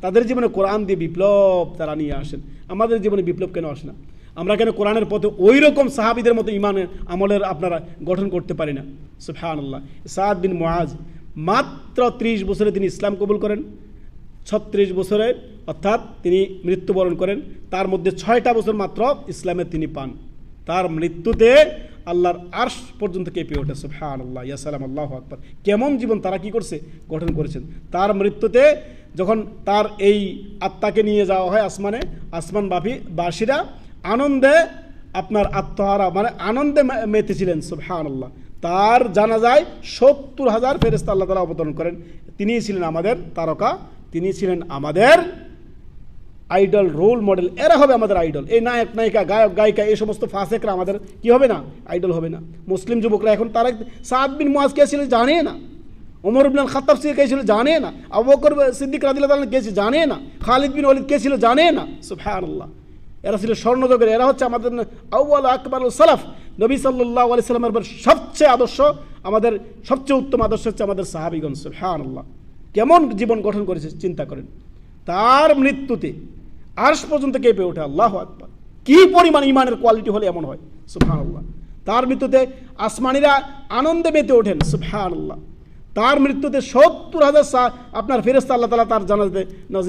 তাদের জীবনে কোরআন দিয়ে বিপ্লব তারা নিয়ে আসেন। আমাদের জীবনে বিপ্লব কেন আসে না? আমরা কেন কোরআনের পথে ওই রকম সাহাবিদের মতো ইমানের আমলের আপনারা গঠন করতে পারি না? সুফহান আল্লাহ সাদ বিন মোয়াজ মাত্র ত্রিশ বছরে তিনি ইসলাম কবুল করেন, ছত্রিশ বছরে অর্থাৎ তিনি মৃত্যুবরণ করেন, তার মধ্যে ছয়টা বছর মাত্র ইসলামে তিনি পান। তার মৃত্যুতে আল্লাহর আর্শ পর্যন্ত কেঁপে ওঠে সুফহান আল্লাহ ইয়াসালাম আল্লাহ আকবর। কেমন জীবন তারা কি করছে? গঠন করেছেন। তার মৃত্যুতে যখন তার এই আত্মাকে নিয়ে যাওয়া হয় আসমানে, আসমান বাফি, বাসীরা আনন্দে আপনার আত্মহারা মানে আনন্দে মেতেছিলেন সুবহান আল্লাহ তার জানা যায় সত্তর হাজার ফেরেস্তা আল্লাহ তালা অবতরণ করেন। তিনি ছিলেন আমাদের তারকা, তিনি ছিলেন আমাদের আইডল, রোল মডেল। এরা হবে আমাদের আইডল। এই নায়ক, নায়িকা, গায়ক, গায়িকা, এই সমস্ত ফাসেকরা আমাদের, কি হবে না? আইডল হবে না। মুসলিম যুবকরা এখন তারা সাদ বিন মুয়াজ কে ছিল জানে না। ওমর ইবন খাত্তাব সিং কে ছিল জানে না, আবু বকর সিদ্দিক রাদিল্লাহু তাআলা কে জানে না, খালিদ বিন ওয়ালিদ কে ছিল জানে না, সুবহানাল্লাহ। এরা ছিল স্বর্ণযুগের, এরা হচ্ছে আমাদের আউ্বাল আকবর সালাফ। নবী সাল্লাহ আলি সাল্লামের পর সবচেয়ে আদর্শ, আমাদের সবচেয়ে উত্তম আদর্শ হচ্ছে আমাদের সাহাবিগণ, সুবহানাল্লাহ। কেমন জীবন গঠন করেছে, চিন্তা করেন। তার মৃত্যুতে আর্শ পর্যন্ত কেঁপে ওঠে, আল্লাহ আকবর। কি পরিমাণ ইমানের কোয়ালিটি হলে এমন হয় সুবহান আল্লাহ তার মৃত্যুতে আসমানিরা আনন্দে মেতে ওঠেন সুবহান আল্লাহ তার মৃত্যুতে সত্তর হাজার আপনার ফেরেস্তা আল্লাহ তালা তার জানাতে নাজিল